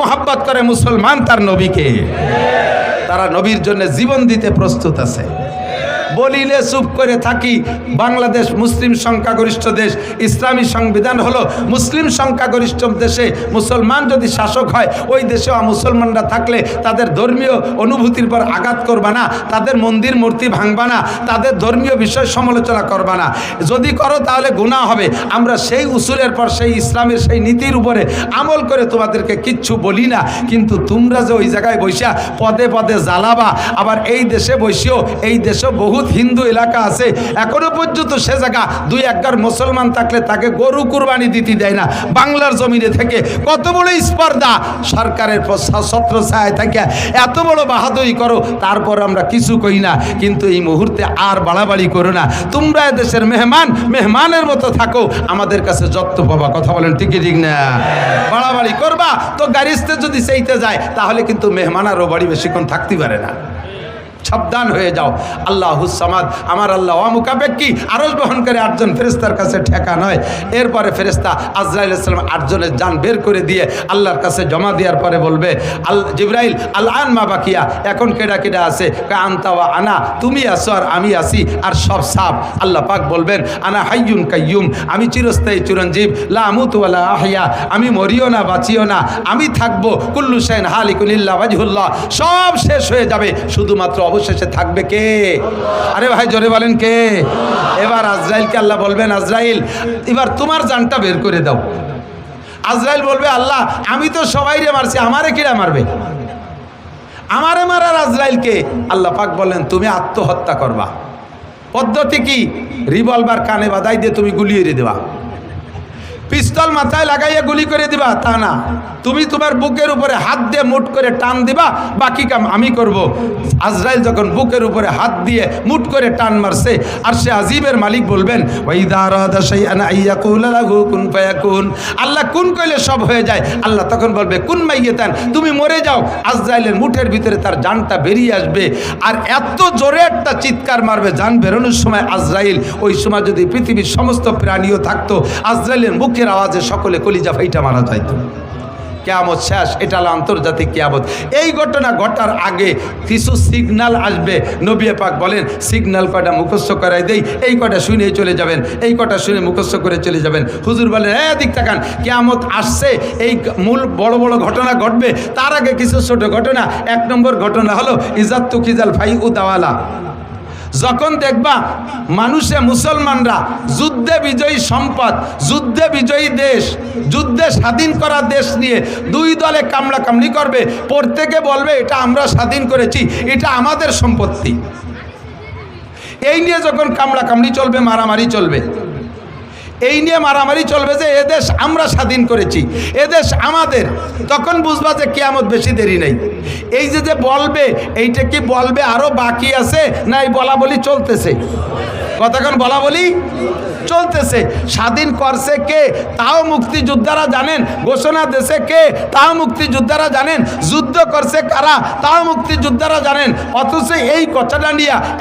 মোহাব্বত করে মুসলমান তার নবীকে। তারা নবীর জন্য জীবন দিতে প্রস্তুত আছে। বলিলে চুপ করে থাকি। বাংলাদেশ মুসলিম সংখ্যাগরিষ্ঠ দেশ, ইসলামী সংবিধান হলো মুসলিম সংখ্যাগরিষ্ঠ দেশে মুসলমান যদি শাসক হয়, ওই দেশে মুসলমানরা থাকলে তাদের ধর্মীয় অনুভূতির পর আঘাত করবা না, তাদের মন্দির মূর্তি ভাঙবা না, তাদের ধর্মীয় বিষয় সমালোচনা করবা না। যদি করো তাহলে গুণা হবে। আমরা সেই উসুলের পর, সেই ইসলামের সেই নীতির উপরে আমল করে তোমাদেরকে কিচ্ছু বলি না। কিন্তু তোমরা যে ওই জায়গায় বৈশা পদে পদে জ্বালাবা, আবার এই দেশে বসেও, এই দেশে বহুত হিন্দু এলাকা আছে, এখনও পর্যন্ত সে জায়গা দুই একবার মুসলমান থাকলে তাকে গরু কুরবানি দিতে দেয় না। বাংলার জমিনে থেকে কত বড় স্পর্ধা? সরকারের ছত্র ছায় থাকে এত বড় বাহাদুরি করো, তারপর আমরা কিছু কই না। কিন্তু এই মুহূর্তে আর বাড়াবাড়ি করো না। তোমরা দেশের মেহমান, মেহমানের মতো থাকো। আমাদের কাছে যত্ন পাবা কথা বলেন ঠিকই ঠিক না? বাড়াবাড়ি করবা, তো গাড়িতে যদি সেইতে যায়, তাহলে কিন্তু মেহমান আরও বাড়ি বেশিক্ষণ থাকতে পারে না। সাবধান হয়ে যাও। আল্লাহ হুসামাদ আমার আল্লাহ অমুকাবেক্ষী আরজ বহন করে আটজন ফেরেস্তার কাছে ঠেকা নয়। এরপরে ফেরেস্তা আজরাইল ইসলাম আটজনের যান বের করে দিয়ে আল্লাহর কাছে জমা দেওয়ার পরে বলবে, আল জিব্রাইল, আল আন মা বাকিয়া, এখন কেডা কেডা আছে? আন্তাওয়া আনা, তুমি আসো আর আমি আসি আর সব সাপ। আল্লাহ পাক বলবেন, আনা হাইয়ুন কাইয়ুম, আমি চিরস্থায়ী চিরঞ্জীব, লা আমুতুয়ালা আহিয়া আমি মরিও না, বাঁচিও না, আমি থাকব, কুল্লু সেন হালিকুলিল্লা বাজহুল্লাহ সব শেষ হয়ে যাবে, শুধুমাত্র অবশেষে থাকবে কে? আরে ভাই, জোরে বলেন কে? এবার আজরাইলকে আল্লাহ বলবেন, আজরাইল, এবার তোমার জানটা বের করে দাও। আজরাইল বলবে, আল্লাহ, আমি তো সবাইরে মারছি, আমারে কিরা মারবে? আমারে মারার আজরাইলকে আল্লাহ পাক বললেন, তুমি আত্মহত্যা করবা। পদ্ধতি কি? রিভলভার কানে বাদাই দিয়ে তুমি গুলিয়ে দেবা। পিস্তল মাথায় লাগাইয়া গুলি করে দিবা, তা না। তুমি তোমার বুকের উপরে হাত দিয়ে মুট করে টান দিবা, বাকি কাম আমি করব। আজরাইল যখন বুকের উপরে হাত দিয়ে মুট করে টান মারছে, আর সে আজিবের মালিক বলবেন আল্লাহ কোন কইলে সব হয়ে যায়? আল্লাহ তখন বলবে, কোন মাইয়ে তান তুমি মরে যাও, আজরাইলের মুঠের ভিতরে তার জানটা বেরিয়ে আসবে। আর এত জোরে একটা চিৎকার মারবে জান বেরোনোর সময় আজরাইল, ওই সময় যদি পৃথিবীর সমস্ত প্রাণীও থাকতো, আজরাইলের মুখের আওয়াজে সকলে কলিজা ফাইটা মারা যাইতো কেয়ামত শেষ, এটা হলো আন্তর্জাতিক কেয়ামত। এই ঘটনা ঘটার আগে কিছু সিগনাল আসবে। নবী পাক বলেন সিগনাল কটা মুখস্থ করাই দেই, এই কটা শুনে চলে যাবেন, এই কটা শুনে মুখস্থ করে চলে যাবেন। হুজুর বলেন হ্যাঁ দিক তাকান, কেয়ামত আসছে, এই মূল বড় বড় ঘটনা ঘটবে। তার আগে কিছু ছোট ঘটনা, এক নম্বর ঘটনা হলো ইজাত্তু কিজাল ফাই উদাওয়ালা যখন দেখবা মানুষে মুসলমানরা যুদ্ধে বিজয়ী সম্পদ, যুদ্ধে বিজয়ী দেশ, যুদ্ধে স্বাধীন করা দেশ নিয়ে দুই দলে কামড়া কামড়ি করবে, প্রত্যেকে বলবে, এটা আমরা স্বাধীন করেছি, এটা আমাদের সম্পত্তি। এই নিয়ে যখন কামড়া কামড়ি চলবে, মারামারি চলবে এই নিয়ে মারামারি চলবে যে এদেশ আমরা স্বাধীন করেছি এদেশ আমাদের। তখন বুঝবা যে কেয়ামত বেশি দেরি নেই। এই যে যে বলবে, এইটা কি বলবে আরও বাকি আছে? না এই বলা বলি চলতেছে? কতক্ষণ বলা বলি চলতেছে। স্বাধীন করছে কে? তাও মুক্তিযোদ্ধারা জানেন। ঘোষণা দেশে কে? তাও মুক্তিযোদ্ধারা জানেন। যুদ্ধ করছে কারা? তাও মুক্তিযোদ্ধারা জানেন। অথচ এই কথাটা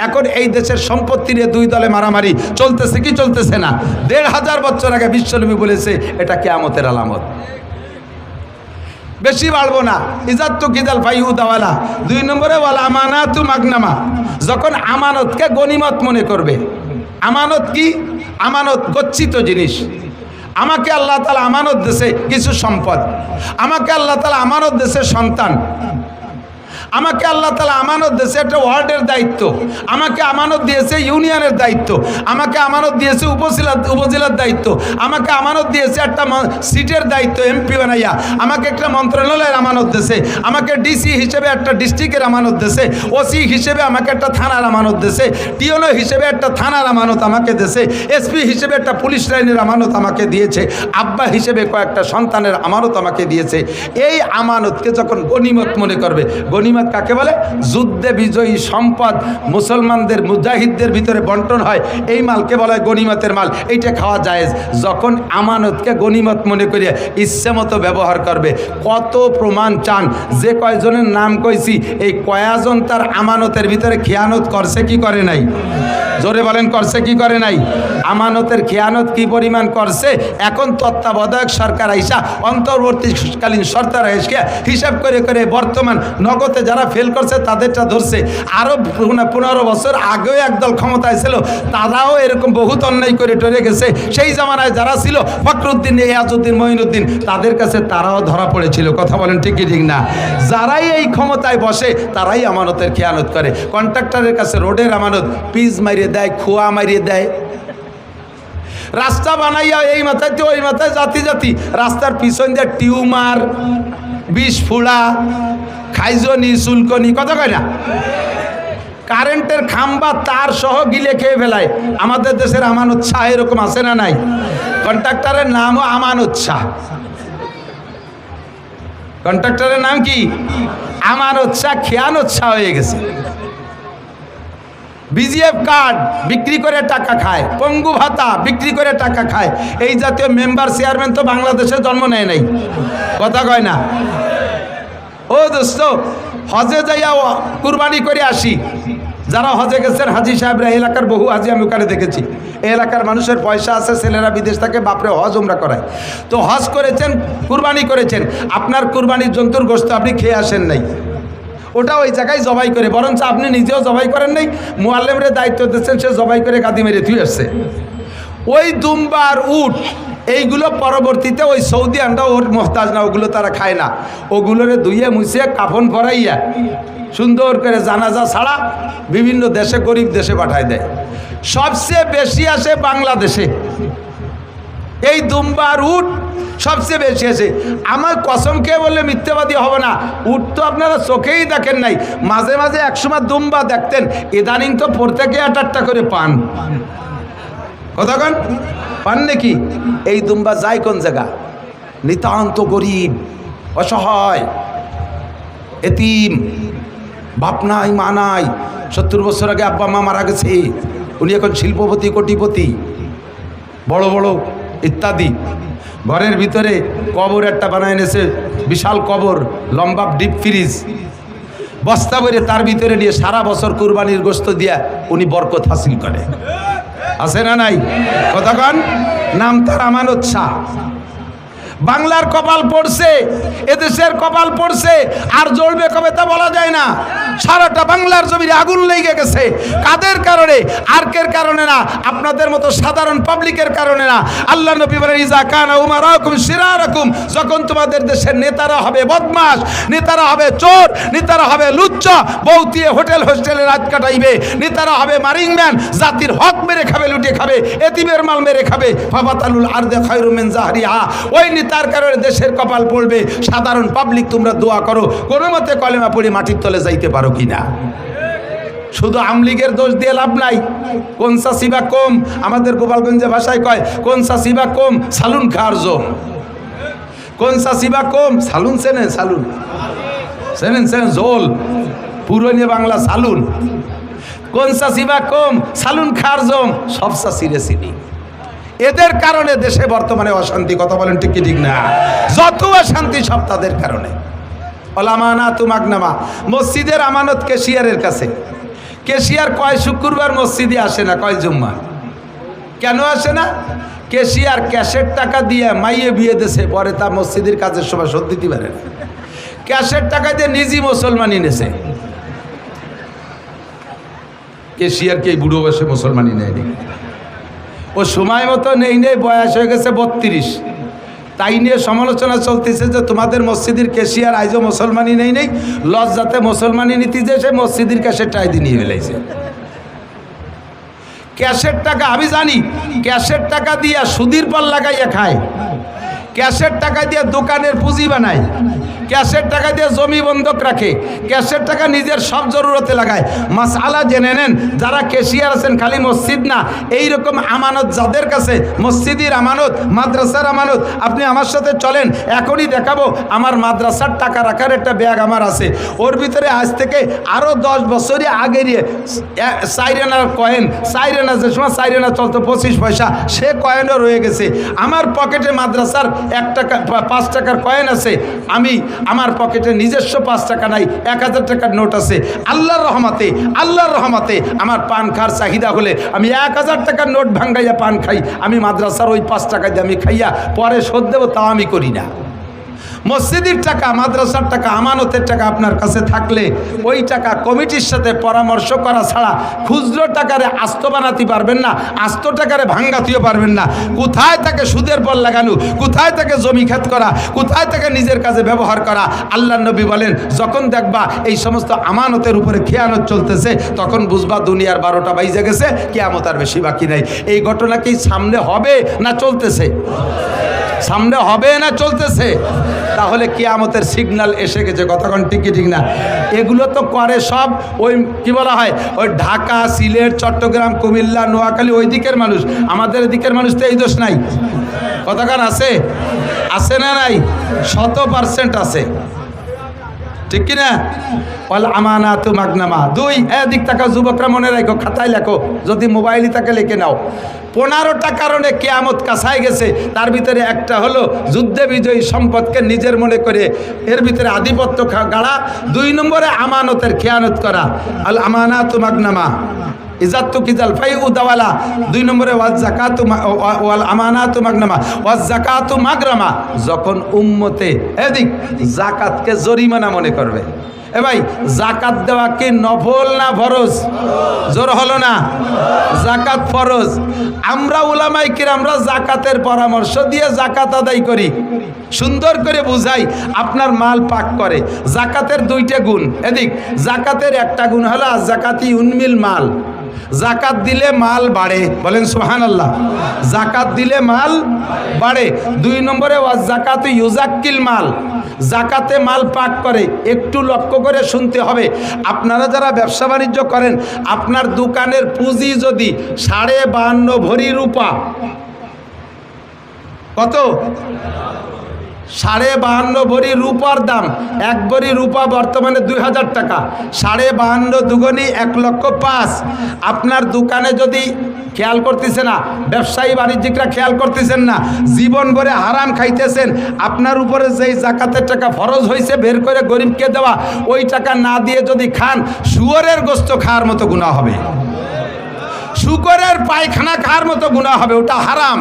এখন এই দেশের সম্পত্তি নিয়ে দুই দলে মারামারি। চলতেছে কি চলতেছে না? দেড় হাজার বছর আগে বিশ্বনবী বলেছে, এটা কেয়ামতের আলামত। বেশি বাড়বো না। ইজাত তো কিজাল ভাই উদাওয়ালা দুই নম্বরে বল আমানাতু মাগনামা। যখন আমানতকে গনিমত মনে করবে। আমানত কি? আমানত, গচ্ছিত জিনিস। আমাকে আল্লাহ তালা আমানত দেশে কিছু সম্পদ। আমাকে আল্লাহ তালা আমানত দেশে সন্তান। আমাকে আল্লাহ তালা আমানত দিয়েছে একটা ওয়ার্ডের দায়িত্ব। আমাকে আমানত দিয়েছে ইউনিয়নের দায়িত্ব। আমাকে আমানত দিয়েছে উপজেলা উপজেলার দায়িত্ব। আমাকে আমানত দিয়েছে একটা সিটের দায়িত্ব, এমপি বানাইয়া। আমাকে একটা মন্ত্রণালয়ের আমানত দিয়েছে। আমাকে ডিসি হিসেবে একটা ডিস্ট্রিক্টের আমানত দিয়েছে। ওসি হিসেবে আমাকে একটা থানার আমানত দিয়েছে। টিওনো হিসেবে একটা থানার আমানত আমাকে দিয়েছে। এসপি হিসেবে একটা পুলিশ লাইনের আমানত আমাকে দিয়েছে। আব্বা হিসেবে কয়েকটা সন্তানের আমানত আমাকে দিয়েছে। এই আমানতকে যখন গনিমত মনে করবে গনিমত গনিমত কাকে বলে? যুদ্ধে বিজয়ী সম্পদ মুসলমানদের, মুজাহিদদের ভিতরে বন্টন হয়। এই মালকে বলা? গনিমতের মাল। এইটা খাওয়া যায় যখন আমানতকে গনিমত মনে করিয়া ইচ্ছে মতো ব্যবহার করবে, কত প্রমাণ চান? যে কয়জনের নাম কইছি, এই কয়াজন তার আমানতের ভিতরে খেয়ানত করছে কি করে নাই? জোরে বলেন, করছে কি করে নাই? আমানতের খেয়ানত কি পরিমাণ করছে? এখন তত্ত্বাবধায়ক সরকার আইসা অন্তর্বর্তীকালীন সরকার হিসাব করে করে বর্তমান নগদে যারা ফেল করছে, তাদেরটা ধরছে। আরও পনেরো বছর আগেও একদল ক্ষমতায় ছিল, তারাও এরকম বহুত অন্যায় করে টরে গেছে। সেই জামানায় যারা ছিল, ফখরুদ্দিন এয়াজুদ্দিন মঈনুদ্দিন, তাদের কাছে তারাও ধরা পড়েছিল। কথা বলেন ঠিকই ঠিক না? যারাই এই ক্ষমতায় বসে, তারাই আমানতের খেয়ানত করে। কন্ট্রাক্টরের কাছে রোডের আমানত পিস মারিয়ে দেয়, খোয়া মারিয়ে দেয়। রাস্তা বানাইয়া এই মাথায় তো ওই মাথায় জাতি জাতি। রাস্তার পিছন দিয়ে টিউমার, বিষ ফুড়া খাইজনি চুলকনি কথা কয় না? কারেন্টের খাম্বা তার সহ গিলে খেয়ে ফেলায়। আমাদের দেশের আমানত শাহ এরকম আছে না নাই? কন্ট্রাক্টরের নামও আমানত শাহ কন্ট্রাক্টরের নাম কি? আমানত শাহ খেয়ানত শাহ হয়ে গেছে। বিজিএফ কার্ড বিক্রি করে টাকা খায়, পঙ্গু ভাতা বিক্রি করে টাকা খায়। এই জাতীয় মেম্বার চেয়ারম্যান তো বাংলাদেশে জন্ম নেয় নাই। কথা কয় না? ও দোস্ত, হজে যাইয়া কুরবানি করে আসি। যারা হজে গেছেন, হাজি সাহেবরা এলাকার বহু হাজি আমি ওখানে দেখেছি। এলাকার মানুষের পয়সা আছে, ছেলেরা বিদেশ থেকে, বাপরে হজ উমরা করায়। তো হজ করেছেন, কুরবানি করেছেন, আপনার কুরবানির জন্তুর গোস্ত আপনি খেয়ে আসেন নাই। ওটা ওই জায়গায় জবাই করে, বরঞ্চ আপনি নিজেও জবাই করেন নাই, মোয়াল্লেমরে দায়িত্ব দিচ্ছেন, সে জবাই করে গাদি মেরে থুই আসছে। ওই দুম্বার উট, এইগুলো পরবর্তীতে ওই সৌদি আন্ডা ওর মোহতাজ না, ওগুলো তারা খায় না। ওগুলোরে ধুইয়ে মুছে কাফন পরাইয়া সুন্দর করে জানাজা ছাড়া বিভিন্ন দেশে, গরিব দেশে পাঠায় দেয়। সবচেয়ে বেশি আসে বাংলাদেশে। এই দুম্বার উট সবচেয়ে বেশি আছে আমার কসম খেয়ে বললে মিথ্যাবাদী হবে না। উট তো আপনারা চোখেই দেখেন নাই। মাঝে মাঝে একসময় দুম্বা দেখতেন। ইদানিং তো প্রত্যেকে আট আটটা করে পান। কতক্ষণ পান নাকি? এই দুম্বা যায় কোন জায়গা? নিতান্ত গরিব, অসহায়, এতিম, বাপ নাই, মা নাই, সত্তর বছর আগে আব্বা মা মারা গেছে, উনি এখন শিল্পপতি, কোটিপতি, বড় বড় ইত্যাদি। ঘরের ভিতরে কবর একটা বানায় এনেছে, বিশাল কবর, লম্বা ডিপ ফ্রিজ। বস্তা ভরে তার ভিতরে নিয়ে সারা বছর কুরবানির গোস্ত দিয়া উনি বরকত হাসিল করে। আছে না নাই? কতক্ষণ নাম তার আমানত শাহ। বাংলার কপাল পড়ছে, এদেশের কপাল পড়ছে, আর জ্বলবে কবে তা বলা যায় না। সারাটা বাংলার জমির আগুন লেগে গেছে। কাদের কারণে? আর্কের কারণে না, আপনাদের মতো সাধারণ পাবলিকের কারণে না। আল্লাহ নবী ইজা কানা উমার রকম সিরা রকম যখন তোমাদের দেশের নেতারা হবে বদমাস নেতারা হবে চোর, নেতারা হবে লুচ্চ বৌতিয়ে হোটেল হোস্টেলে রাত কাটাইবে, নেতারা হবে মারিংম্যান জাতির হক মেরে খাবে, লুটে খাবে, এতিমের মাল মেরে খাবে। ফাবাতালুল আরদে খায়রুমেন জাহরিহা। ওই নেতার কারণে দেশের কপাল পড়বে। সাধারণ পাবলিক তোমরা দোয়া করো। কোনো মতে কলেমা পড়ে মাটির তলে যাইতে পারো কিনা? শুধু আমলিগের দোষ দিয়ে লাভ নাই। কোন সিবা কম? আমাদের গোপালগঞ্জে ভাষায় কয়, কোন সিবা কম, সালুন খার জম। কোন সিবা কম, সালুন চেনেন সালুন। চেনেন চেনেন, জোল। পুরনো বাংলা সালুন। কোন সিবা কম, সালুন খার জম। সব সিরে চিনি। এদের কারণে দেশে বর্তমানে অশান্তি, কথা বলেন ঠিক কি ঠিক না? যত অশান্তি সব তাদের কারণে। ওলামানা তুমাগনামা, মসজিদের আমানত কেশিয়ারের কাছে। কেশিয়ার কয় শুক্রবার মসজিদে আসে না, কয় জুম্মা? কেন আসে না? কেশিয়ার ক্যাশের টাকা দিয়ে মাইয়ে বিয়ে দেশে পরে তা মসজিদের কাজের সময় শোধ দিতে পারে না। ক্যাশের টাকা দিয়ে নিজই মুসলমানি নেছে কেশিয়ারকে এই বুড়ো বয়সে মুসলমানি নেয়নি। ও সময় মতো নেই নেই, বয়স হয়ে গেছে বত্রিশ। তাই নিয়ে সমালোচনা চলতেছে যে তোমাদের মসজিদের কেশিয়ার আইজও মুসলমানি নেই নেই। লজ যাতে মুসলমানি নীতি যে সে মসজিদের ক্যাশের টাইদি নিয়ে ফেলাইছে। ক্যাশের টাকা, আমি জানি ক্যাশের টাকা দিয়া সুদির পর লাগাইয়া খায়। ক্যাশের টাকা দিয়ে দোকানের পুঁজি বানায়। ক্যাশের টাকা দিয়ে জমি বন্ধক রাখে ক্যাশের টাকা নিজের সব জরুরতে লাগায়। মাসালা জেনে নেন, যারা কেশিয়ার আছেন খালি মসজিদ না এই রকম আমানত যাদের কাছে, মসজিদের আমানত, মাদ্রাসার আমানত, আপনি আমার সাথে চলেন, এখনই দেখাবো, আমার মাদ্রাসার টাকা রাখার একটা ব্যাগ আমার আছে। ওর ভিতরে আজ থেকে আরও দশ বছরই আগে সাইরেনার কয়েন, সাইরেনা যে সময় সাইরেনা চলতো পঁচিশ পয়সা, সে কয়েনও রয়ে গেছে। আমার পকেটে মাদ্রাসার এক টাকা পাঁচ টাকার কয়েন আছে। আমি আমার পকেটে নিজস্ব পাঁচ টাকা নাই, এক হাজার টাকার নোট আছে। আল্লাহর রহমাতে আল্লাহর রহমাতে আমার পান খাওয়ার চাহিদা হলে আমি এক হাজার টাকার নোট ভাঙ্গাইয়া পান খাই। আমি মাদ্রাসার ওই পাঁচ টাকা দিয়ে আমি খাইয়া পরে শোধ দেবো তাও আমি করি না। মসজিদের টাকা, মাদ্রাসার টাকা, আমানতের টাকা আপনার কাছে থাকলে ওই টাকা কমিটির সাথে পরামর্শ করা ছাড়া খুচরো টাকারে আস্ত বানাতে পারবেন না, আস্ত টাকারে ভাঙ্গাতেও পারবেন না। কোথায় তাকে সুদের পর লাগানো? কোথায় তাকে জমি খেত করা? কোথায় তাকে নিজের কাজে ব্যবহার করা? আল্লাহ নবী বলেন, যখন দেখবা এই সমস্ত আমানতের উপরে খেয়ানত চলতেছে, তখন বুঝবা দুনিয়ার বারোটা বাইজে গেছে, কেয়ামত আর বেশি বাকি নাই। এই ঘটনা কি সামনে হবে না চলতেছে? সামনে হবে না চলতেছে? তাহলে কিয়ামতের সিগন্যাল এসে গেছে। কতক্ষণ টিকি ঠিক না। এগুলো তো করে সব ওই কি বলা হয়? ওই ঢাকা, সিলেট, চট্টগ্রাম, কুমিল্লা, নোয়াখালী ওই দিকের মানুষ। আমাদের দিকের মানুষ তো এই দোষ নাই। কতক্ষণ আছে? আছে না নাই? শত পার্সেন্ট আছে। ঠিক কিনা? অল আমানা তু মাগনামা। দুই, এদিক টাকা যুবকরা মনে রাখো, খাতায় লেখো, যদি মোবাইলই তাকে লিখে নাও। পনেরোটা কারণে কেয়ামত কাছায় গেছে, তার ভিতরে একটা হলো যুদ্ধে বিজয়ী সম্পদকে নিজের মনে করে, এর ভিতরে আধিপত্য গাড়া। দুই নম্বরে আমানতের খেয়ানত করা। আল আমানা তু মাগনামা। ইজাত্তু কিজাল ফাই উদাওয়ালা দুই নম্বরে, ওয়াজ জাকাতু ওয়াল আমানাতু মাগনামা। ওয়াজ জাকাতু মাগরামা। যখন উম্মতে, এদিক, জাকাতকে জরিমানা মনে করবে। এ ভাই, জাকাত দেওয়া কি নফল না ফরজ? জোর হলো না? জাকাত ফরজ। আমরা উলামাই কির আমরা জাকাতের পরামর্শ দিয়ে জাকাত আদায় করি। সুন্দর করে বুঝাই, আপনার মাল পাক করে। জাকাতের দুইটা গুণ। এদিক, জাকাতের একটা গুণ হলো জাকাতি উন্মিল মাল। জাকাত দিলে মাল বাড়ে। বলেন সুহান আল্লাহ জাকাত দিলে মাল বাড়ে। দুই নম্বরে ওয়া জাকাত ইউজাক্কিল মাল। জাকাতে মাল পাক করে। একটু লক্ষ্য করে শুনতে হবে। আপনারা যারা ব্যবসা বাণিজ্য করেন, আপনার দোকানের পুঁজি যদি সাড়ে বাহান্ন ভরি রূপা, কত? সাড়ে বাহান্ন ভরি রূপার দাম, এক ভরি রূপা বর্তমানে দুই হাজার টাকা। সাড়ে বাহান্ন দুগুনি এক লক্ষ পাঁচ। আপনার দোকানে যদি খেয়াল করতেছে না, ব্যবসায়ী বাণিজ্যিকরা খেয়াল করতেছেন না, জীবন ভরে হারাম খাইতেছেন, আপনার উপরে যেই জাকাতের টাকা ফরজ হয়েছে বের করে গরিবকে দেওয়া, ওই টাকা না দিয়ে যদি খান, শুয়োরের গোস্ত খাওয়ার মতো গুণা হবে। শুকরের পায়খানা খাওয়ার মতো গুণা হবে, ওটা হারাম।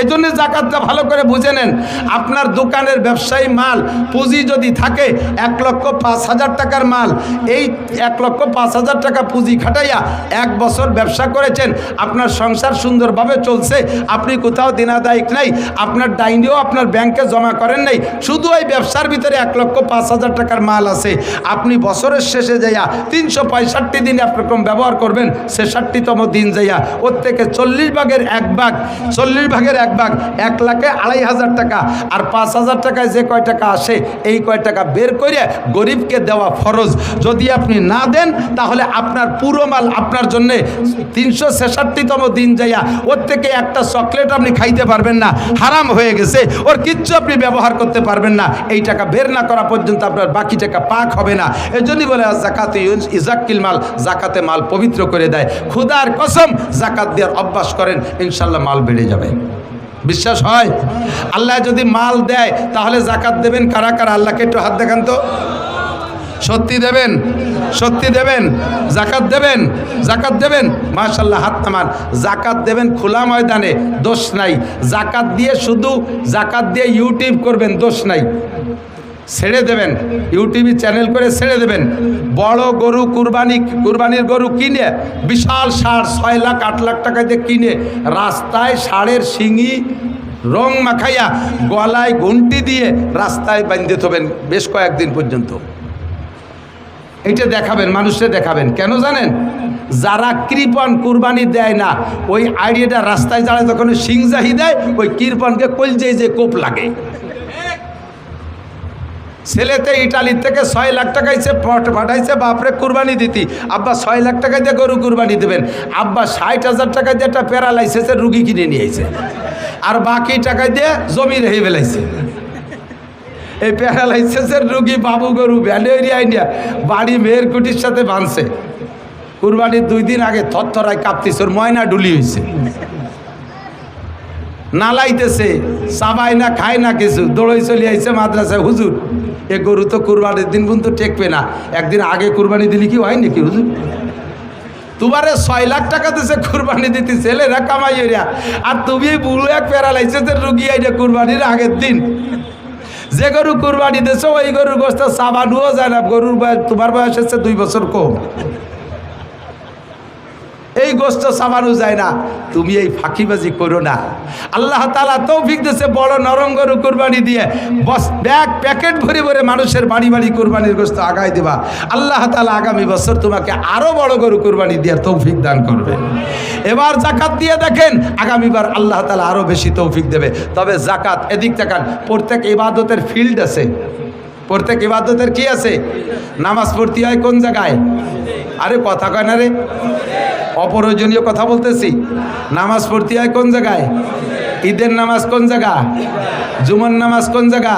এজন্য জাকাতটা ভালো করে বুঝে নেন। আপনার দোকানের ব্যবসায়ী মাল, পুঁজি যদি থাকে, এক লক্ষ পাঁচ হাজার টাকার মাল। এই এক লক্ষ পাঁচ হাজার টাকা পুঁজি খাটাইয়া এক বছর ব্যবসা করেছেন, আপনার সংসার সুন্দরভাবে চলছে, আপনি কোথাও দিনাদায়িক নাই, আপনার ডাইনিও আপনার ব্যাংকে জমা করেন নাই, শুধু ওই ব্যবসার ভিতরে এক লক্ষ পাঁচ হাজার টাকার মাল আছে। আপনি বছরের শেষে যাইয়া তিনশো পঁয়ষট্টি দিন একরকম ব্যবহার করবেন, ছেষট্টিতম দিন যাইয়া, ওর থেকে চল্লিশ ভাগের এক ভাগ, চল্লিশ ভাগের এক ভাগ, এক লাখে আড়াই হাজার টাকা। আর পাঁচ হাজার টাকায় যে কয় টাকা আসে, এই কয় টাকা বের করে গরিবকে দেওয়া ফরজ। যদি আপনি না দেন, তাহলে আপনার পুরো মাল আপনার জন্যে তিনশো ছেষট্টিতম দিন যাইয়া ওর থেকে একটা চকলেট আপনি খাইতে পারবেন না। হারাম হয়ে গেছে। ওর কিচ্ছু আপনি ব্যবহার করতে পারবেন না। এই টাকা বের না করা পর্যন্ত আপনার বাকি টাকা পাক হবে না। এই জন্যই বলে জাকাতে ইজাক্কিল মাল। জাকাতে মাল পবিত্র করে দেয়। খুদার কসম জাকাত দেওয়ার অভ্যাস করেন, ইনশাল্লাহ মাল বেড়ে যাবে। বিশ্বাস হয়? আল্লাহ যদি মাল দেয়, তাহলে জাকাত দেবেন কারা কারা? আল্লাহকে একটু হাত দেখান তো। সত্যি দেবেন? সত্যি দেবেন? জাকাত দেবেন? জাকাত দেবেন? মাশাল্লাহ হাত নামান। জাকাত দেবেন খোলা ময়দানে, দোষ নাই। জাকাত দিয়ে শুধু জাকাত দিয়ে ইউটিউব করবেন, দোষ নাই। ছেড়ে দেবেন। ইউটিউবে চ্যানেল করে ছেড়ে দেবেন। বড় গরু কুরবানি, কুরবানির গরু কিনে, বিশাল সার ছয় লাখ, আট লাখ টাকা দিয়ে কিনে, রাস্তায় ষাঁড়ের শিঙি রং মাখাইয়া গলায় ঘন্টি দিয়ে রাস্তায় বাঁধতে থবেন বেশ কয়েকদিন পর্যন্ত। এটা দেখাবেন মানুষকে দেখাবেন। কেন জানেন? যারা কৃপন কুরবানি দেয় না, ওই আইডিয়াটা রাস্তায় যারা যখন সিংজাহি দেয়, ওই কৃপনকে কলজে যে কোপ লাগে। ছেলেতে ইটালির থেকে ছয় লাখ টাকা এসে পট- পাঠাইছে, বাপরে কুরবানি দিতি। আব্বা, ছয় লাখ টাকা দিয়ে গরু কুরবানি দেবেন। আব্বা, ষাট হাজার টাকা দিয়ে একটা প্যারালাইসিসের রুগী কিনে নিয়েছে আর বাকি টাকা দিয়ে জমি রেখে ফেলাইছে। এই প্যারালাইসিসের রুগী, বাবু গরু ভ্যালেরিয়া ইন্ডিয়া বাড়ি মেয়ের কুটির সাথে বাঁধছে কুরবানির দুই দিন আগে থরথরায় কাঁপতিস ওর ময়না ডুলি হয়েছে নালাইতেছে সাবাই না খায় না কিছু। দৌড়ই চলে আইছে মাদ্রাসায়, হুজুর। এ গরু তো কুরবানির দিন পর্যন্ত টেকবে না। একদিন আগে কুরবানি দিলি কি হয় নাকি, হুজুর? তোমারে ছয় লাখ টাকা দিছে, কুরবানি দিতে ছেলেরা কামাই এরিয়া আর তুমি বুড়ো এক প্যারালাইসিসের রুগী আইনে কুরবানির আগের দিন। যে গরু কুরবানি দিছো, ওই গরুর গোস্ত সাবানুও যায় না। গরুর বয়স তোমার বয়স হচ্ছে দুই বছর কম। এই গোস্ত সাবানু যায় না। তুমি এই ফাঁকিবাজি করো না। আল্লাহ তালা তৌফিক দেশে বড় নরম গরু কোরবানি দিয়ে। বস, ব্যাগ, প্যাকেট ভরে ভরে মানুষের বাড়ি বাড়ি কোরবানির গোস্ত আগায় দেবা। আল্লাহ তালা আগামী বছর তোমাকে আরও বড় গরু কোরবানি দিয়ে তৌফিক দান করবে। এবার জাকাত দিয়ে দেখেন, আগামীবার আল্লাহ তালা আরও বেশি তৌফিক দেবে। তবে জাকাত এদিক তাকান, প্রত্যেক ইবাদতের ফিল্ড আছে। প্রত্যেক ইবাদতের কি আছে? নামাজ পড়তে হয় কোন জায়গায়? আরে কথা কয় না রে। অপ্রয়োজনীয় কথা বলতেছি। নামাজ পড়তে হয় কোন জায়গায়? ঈদের নামাজ কোন জায়গা? জুমন নামাজ কোন জায়গা?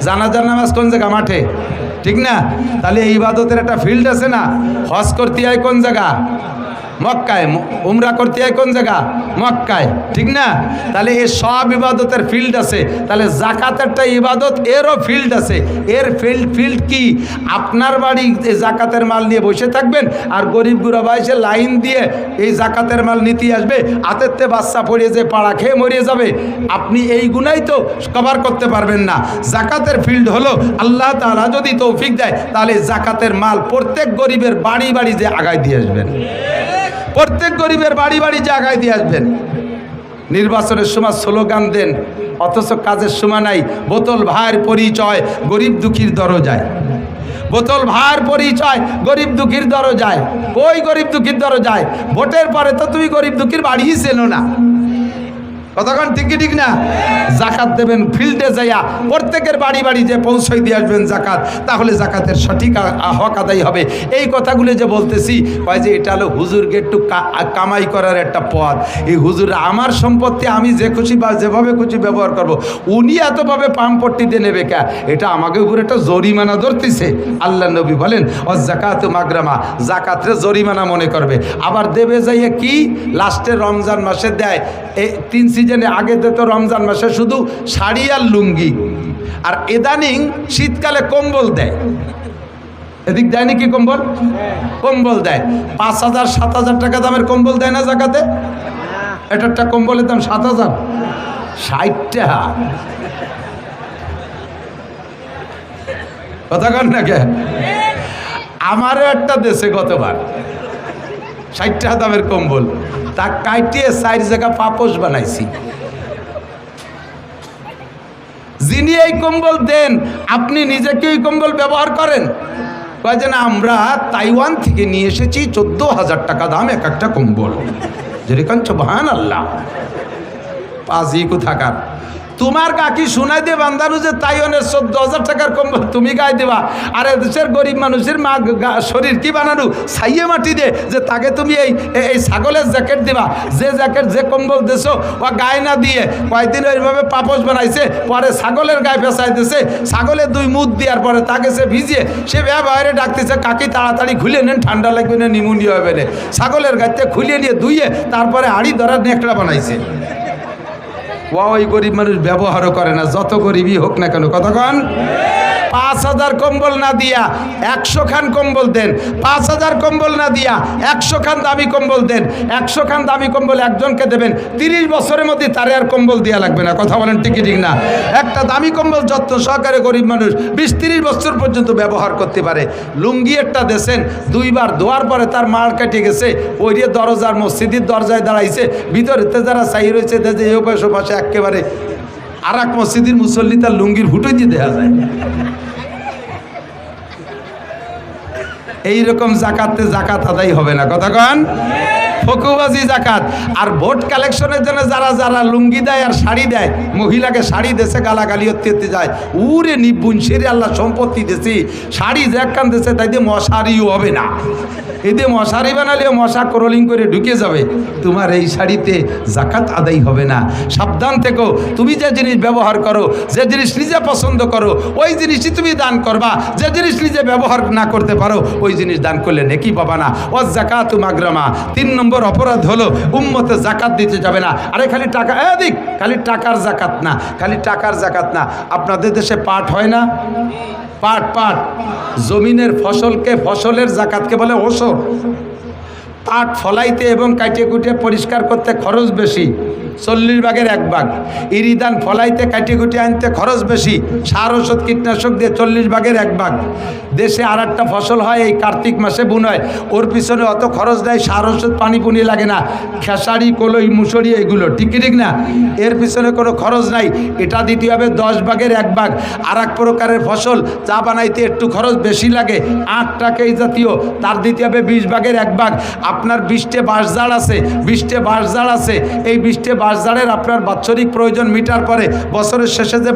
জানাজার নামাজ কোন জায়গা মাঠে? ঠিক না? তাহলে এই ইবাদতের একটা ফিল্ড আছে না? হজ করতে হয় কোন জায়গা? মক্কায় উমরা করতে হয় কোন জায়গা? মক্কায়। ঠিক না? তাহলে এই সব ইবাদতের ফিল্ড আছে। তাহলে জাকাত একটা ইবাদত, এরও ফিল্ড আছে। এর ফিল্ড ফিল্ড কি? আপনার বাড়ি জাকাতের মাল নিয়ে বসে থাকবেন আর গরিব গুড়া এসে লাইন দিয়ে এই জাকাতের মাল নিতে আসবে আতেরতে বাচ্চা পড়িয়ে যে পাড়া খেয়ে মরিয়ে যাবে। আপনি এই গুণাই তো কভার করতে পারবেন না। জাকাতের ফিল্ড হলো আল্লাহ তাআলা যদি তৌফিক দেয়, তাহলে জাকাতের মাল প্রত্যেক গরিবের বাড়ি বাড়ি যে আগায় দিয়ে আসবেন। প্রত্যেক গরিবের বাড়ি বাড়ি জায়গায় দিয়ে আসবেন। নির্বাচনের সময় স্লোগান দেন, অথচ কাজের সময় নাই। বোতল ভাইয়ের পরিচয়, গরিব দুঃখীর দরজায়। বোতল ভাইয়ের পরিচয়, গরিব দুঃখীর দরজায়। ওই গরিব দুঃখীর দরজায়? ভোটের পরে তো তুমি গরিব দুঃখীর বাড়িই চেনো না। কতক্ষণ ঠিক কি ঠিক না? জাকাত দেবেন ফিল্ডে যাইয়া প্রত্যেকের বাড়ি বাড়ি যে পৌঁছাই দিয়ে আসবেন জাকাত, তাহলে জাকাতের সঠিক হক আদায় হবে। এই কথাগুলো যে বলতেছি, কয় যে এটা হলো হুজুরকে একটু কামাই করার একটা পথ। এই হুজুর, আমার সম্পত্তি আমি যে খুশি বা যেভাবে খুশি ব্যবহার করব, উনি এতভাবে পাম্পট্টি দিয়ে নেবে কে? এটা আমাকে উপরে একটা জরিমানা ধরতেছে। আল্লাহ নবী বলেন ও জাকাত মাগরামা জাকাতরে জরিমানা মনে করবে। আবার দেবে যাইয়ে কি? লাস্টে রমজান মাসে দেয় এই তিন সিজনে আগে দিত রমজান মাসে শুধু শাড়ি আর লুঙ্গি। আর এদানিং শীতকালে কম্বল দেয়। এদিক দেয় নাকি কম্বল? কম্বল দেয়। পাঁচ হাজার, সাত হাজার টাকা দামের কম্বল দেয় না জাকাতে? একটা কম্বলের দাম সাত হাজার। ষাট টাকা। কথা কন না কে আমারও একটা দেশে গতবার। ষাট টাকা দামের কম্বল। তা কাটিয়ে চার জায়গা পাপোশ বানাইছি। যিনি এই কম্বল দেন, আপনি নিজেকে ওই কম্বল ব্যবহার করেন? কয় যে না, আমরা তাইওয়ান থেকে নিয়ে এসেছি চোদ্দ হাজার টাকা দাম এক একটা কম্বল। যেরকম ভান আল্লাহ পাঁচই কোথাকার? তোমার কাকি শোনাই দিয়ে বান্দানু যে তাইওয়ানের চোদ্দ হাজার টাকার কম্বল তুমি গায়ে দেবা। আর দেশের গরিব মানুষের মা শরীর কি বানানো? ছাইয়ে মাটি দে, যে তাকে তুমি এই এই ছাগলের জ্যাকেট দিবা। যে জ্যাকেট, যে কম্বল দেছো, ও গায়ে না দিয়ে কয়েকদিন ওইভাবে পাপস বানাইছে, পরে ছাগলের গায়ে পেঁচাই দিছে। ছাগলের দুই মুখ দেওয়ার পরে তাকে সে ভিজিয়ে, সে ব্যা বাইরে ডাকতেছে, কাকি, তাড়াতাড়ি খুলে নেন, ঠান্ডা লাগবে না নিমুনিয়া হবে না। ছাগলের গাইতে খুলিয়ে নিয়ে ধুইয়ে, তারপরে হাড়ি ধরার নেকড়া বানাইছে। ওয়া ওই গরিব মানুষ ব্যবহারও করে না যত গরিবই হোক না কেন কতক্ষণ পাঁচ হাজার কম্বল না দিয়া একশো খান কম্বল দেন। পাঁচ হাজার কম্বল না দিয়া একশো খান দামি কম্বল দেন। একশো খান দামি কম্বল একজনকে দেবেন। তিরিশ বছরের মধ্যে তারে আর কম্বল দেওয়া লাগবে না। কথা বলেন টিকি ঠিক না। একটা দামি কম্বল যত্ন সহকারে গরিব মানুষ বিশ তিরিশ বছর পর্যন্ত ব্যবহার করতে পারে। লুঙ্গি একটা দেশেন দুইবার ধোয়ার পরে তার মার কেটে গেছে ওই দরজার মসজিদের দরজায় দাঁড়াইছে ভিতরেতে যারা চাই রয়েছে যে এই পাশে একেবারে আর এক মসজিদের মুসল্লি তার লুঙ্গির হুটোই দিয়ে দেওয়া যায়। এইরকম জাকাতে জাকাত আদায় হবে না। কথা কন? ফকুবাজি জাকাত। আর ভোট কালেকশনের জন্য যারা যারা লুঙ্গি দেয় আর শাড়ি দেয়, মহিলাকে শাড়ি দেশে গালাগালি হতে যায়। উরে নিপুণ, সেরে আল্লাহ সম্পত্তি দেশে। শাড়ি একখান দেশে তাই দিয়ে মশারিও হবে না। এতে মশারি বানালেও মশা ক্রলিং করে ঢুকে যাবে। তোমার এই শাড়িতে জাকাত আদায় হবে না। সাবধান থেকো। তুমি যে জিনিস ব্যবহার করো, যে জিনিস নিজে পছন্দ করো, ওই জিনিসই তুমি দান করবা। যে জিনিস নিজে ব্যবহার না করতে পারো, ওই জিনিস দান করলে নেকি পাবা না। ও জাকাত মাগরামা তিন নম্বর অপরাধ হলো উম্মতে জাকাত দিতে যাবে না। আরে খালি টাকা এদিক খালি টাকার জাকাত না, খালি টাকার জাকাত না। আপনাদের দেশে পাট হয় না? পাট পাট। জমিনের ফসলকে ফসলের জাকাতকে বলে ওসর। পাট ফলাইতে এবং কাটিয়ে কুটিয়ে পরিষ্কার করতে খরচ বেশি, চল্লিশ ভাগের এক ভাগ। ইরিদান ফলাইতে কাটিয়ে কুটিয়ে আনতে খরচ বেশি, সার ওষুধ কীটনাশক দিয়ে চল্লিশ ভাগের এক ভাগ। দেশে আর একটা ফসল হয়, এই কার্তিক মাসে বুন হয়। ওর পিছনে অত খরচ দেয় সার ওষুধ পানি পুনি লাগে না। খেসারি, কলই, মুসুরি এগুলো ঠিক ঠিক না? এর পিছনে কোনো খরচ নাই, এটা দিতে হবে দশ ভাগের এক ভাগ। আর এক প্রকারের ফসল, চা বানাইতে একটু খরচ বেশি লাগে আটটাকে এই জাতীয়, তার দিতে হবে বিশ ভাগের এক ভাগ। আপনার বিশটে বাঁশঝাড় আছে, বিশটে বাঁশঝাড় আছে। এই বিশটে বাঁশঝাড়ের আপনার বাৎসরিক প্রয়োজন মিটার পরে বছরের শেষে যে